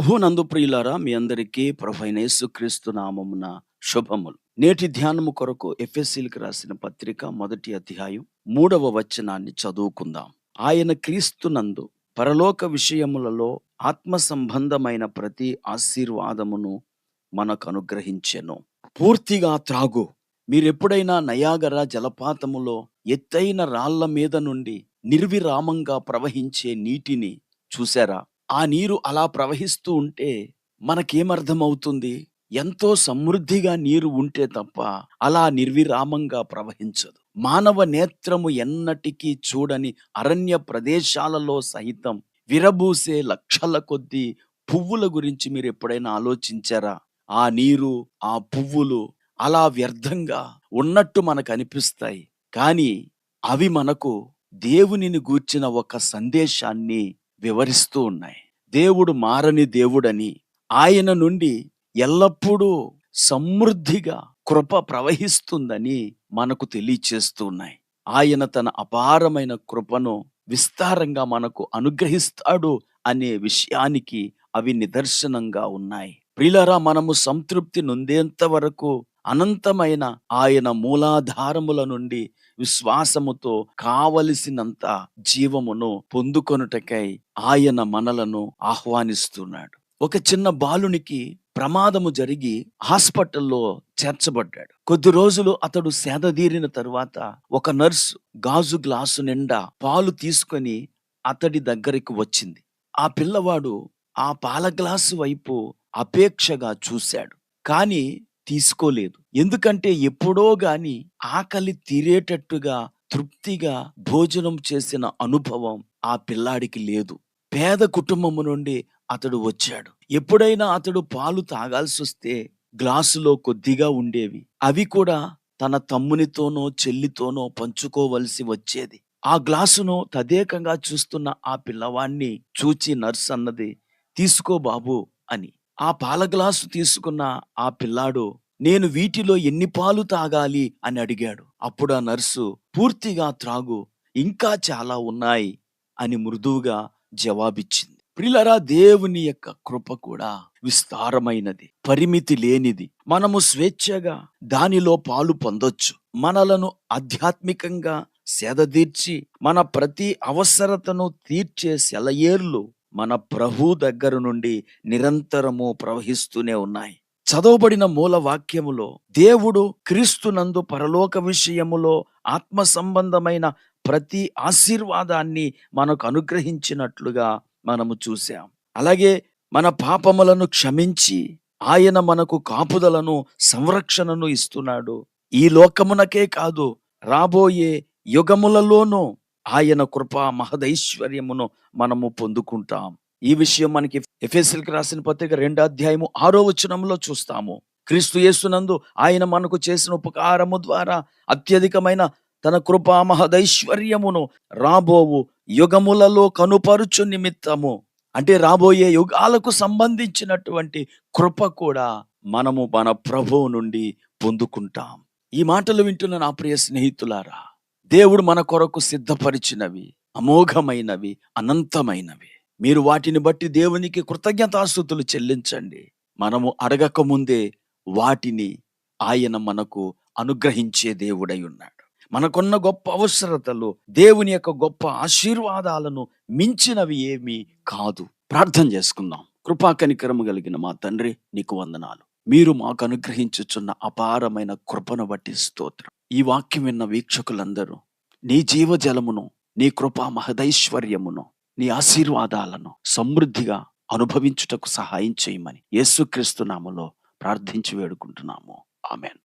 ప్రభు నందు ప్రియులారా మీ అందరికీ ప్రభు అయిన యేసుక్రీస్తు నామమున శుభములు. నేటి ధ్యానము కొరకు ఎఫ్ఎస్సీలకు రాసిన పత్రిక మొదటి అధ్యాయం మూడవ వచనాన్ని చదువుకుందాం. ఆయన క్రీస్తు నందు పరలోక విషయములలో ఆత్మ సంబంధమైన ప్రతి ఆశీర్వాదమును మనకు అనుగ్రహించెను. పూర్తిగా త్రాగు. మీరెప్పుడైనా నయాగర జలపాతములో ఎత్తైన రాళ్ళ మీద నుండి నిర్విరామంగా ప్రవహించే నీటిని చూశారా? ఆ నీరు అలా ప్రవహిస్తూ ఉంటే మనకేమర్థమవుతుంది? ఎంతో సమృద్ధిగా నీరు ఉంటే తప్ప అలా నిర్విరామంగా ప్రవహించదు. మానవ నేత్రము ఎన్నటికీ చూడని అరణ్య ప్రదేశాలలో సహితం విరబూసే లక్షల కొద్దీ పువ్వుల గురించి మీరు ఎప్పుడైనా ఆలోచించారా? ఆ నీరు ఆ పువ్వులు అలా వ్యర్థంగా ఉన్నట్టు మనకు అనిపిస్తాయి కానీ అవి మనకు దేవునిని గూర్చిన ఒక సందేశాన్ని వివరిస్తూ ఉన్నాయి. దేవుడు మారని దేవుడని ఆయన నుండి ఎల్లప్పుడూ సమృద్ధిగా కృప ప్రవహిస్తుందని మనకు తెలియచేస్తూ ఉన్నాయి. ఆయన తన అపారమైన కృపను విస్తారంగా మనకు అనుగ్రహిస్తాడు అనే విషయానికి అవి నిదర్శనంగా ఉన్నాయి. ప్రిలరా మనము సంతృప్తి నొందేంత వరకు అనంతమైన ఆయన మూలాధారముల నుండి విశ్వాసముతో కావలసినంత జీవమును పొందుకొనుటకై ఆయన మనలను ఆహ్వానిస్తున్నాడు. ఒక చిన్న బాలునికి ప్రమాదము జరిగి హాస్పిటల్లో చేర్చబడ్డాడు. కొద్ది రోజులు అతడు సేదదీరిన తరువాత ఒక నర్సు గాజు గ్లాసు నిండా పాలు తీసుకొని అతడి దగ్గరికి వచ్చింది. ఆ పిల్లవాడు ఆ పాల గ్లాసు వైపు అపేక్షగా చూశాడు. కానీ తీసుకోలేదు. ఎందుకంటే ఎప్పుడో గాని ఆకలి తీరేటట్టుగా తృప్తిగా భోజనం చేసిన అనుభవం ఆ పిల్లాడికి లేదు. పేద కుటుంబము నుండి అతడు వచ్చాడు. ఎప్పుడైనా అతడు పాలు తాగాల్సి వస్తే గ్లాసులో కొద్దిగా ఉండేవి. అవి కూడా తన తమ్మునితోనో చెల్లితోనో పంచుకోవలసి వచ్చేది. ఆ గ్లాసును తదేకంగా చూస్తున్న ఆ పిల్లవాణ్ణి చూచి నర్స్ అన్నది తీసుకో బాబు అని. ఆ పాల గ్లాసు తీసుకున్న ఆ పిల్లాడు నేను వీటిలో ఎన్ని పాలు తాగాలి? అని అడిగాడు. అప్పుడు ఆ నర్సు పూర్తిగా త్రాగు ఇంకా చాలా ఉన్నాయి అని మృదువుగా జవాబిచ్చింది. ప్రిలరా దేవుని యొక్క కృప కూడా విస్తారమైనది పరిమితి లేనిది. మనము స్వేచ్ఛగా దానిలో పాలు పొందొచ్చు. మనలను ఆధ్యాత్మికంగా సేదదీర్చి మన ప్రతి అవసరతను తీర్చే సెలయేర్లు మన ప్రభు దగ్గర నుండి నిరంతరము ప్రవహిస్తూనే ఉన్నాయి. చదవబడిన మూల వాక్యములో దేవుడు క్రీస్తునందు పరలోక విషయములో ఆత్మ సంబంధమైన ప్రతి ఆశీర్వాదాన్ని మనకు అనుగ్రహించినట్లుగా మనము చూసాం అలాగే మన పాపములను క్షమించి ఆయన మనకు కాపుదలను సంరక్షణను ఇస్తున్నాడు. ఈ లోకమునకే కాదు రాబోయే యుగములలోనూ ఆయన కృపా మహదైశ్వర్యమును మనము పొందుకుంటాం. ఈ విషయం మనకి ఎఫ్ఎస్ఎల్కి రాసిన పత్రిక రెండో అధ్యాయము ఆరో వచనంలో చూస్తాము. క్రీస్తు యేసునందు ఆయన మనకు చేసిన ఉపకారము ద్వారా అత్యధికమైన తన కృపా మహదైశ్వర్యమును రాబోవు యుగములలో కనుపరుచు నిమిత్తము. అంటే రాబోయే యుగాలకు సంబంధించినటువంటి కృప కూడా మనము మన ప్రభువు నుండి పొందుకుంటాం. ఈ మాటలు వింటున్న నా ప్రియ స్నేహితులారా దేవుడు మన కొరకు సిద్ధపరిచినవి అమోఘమైనవి అనంతమైనవి. మీరు వాటిని బట్టి దేవునికి కృతజ్ఞతాస్థుతులు చెల్లించండి. మనము అడగక ముందే వాటిని ఆయన మనకు అనుగ్రహించే దేవుడై ఉన్నాడు. మనకున్న గొప్ప అవసరతలు దేవుని యొక్క గొప్ప ఆశీర్వాదాలను మించినవి ఏమీ కాదు. ప్రార్థన చేసుకుందాం. కృపా కనికరము కలిగిన మా తండ్రి నీకు వందనాలు. మీరు మాకు అనుగ్రహించుచున్న అపారమైన కృపను బట్టి స్తోత్రం. ఈ వాక్యం విన్న వీక్షకులందరూ నీ జీవజలమును నీ కృపా మహదైశ్వర్యమును నీ ఆశీర్వాదాలను సమృద్ధిగా అనుభవించుటకు సహాయం చేయమని యేసుక్రీస్తు నామలో ప్రార్థించి వేడుకుంటున్నాము. ఆమెన్.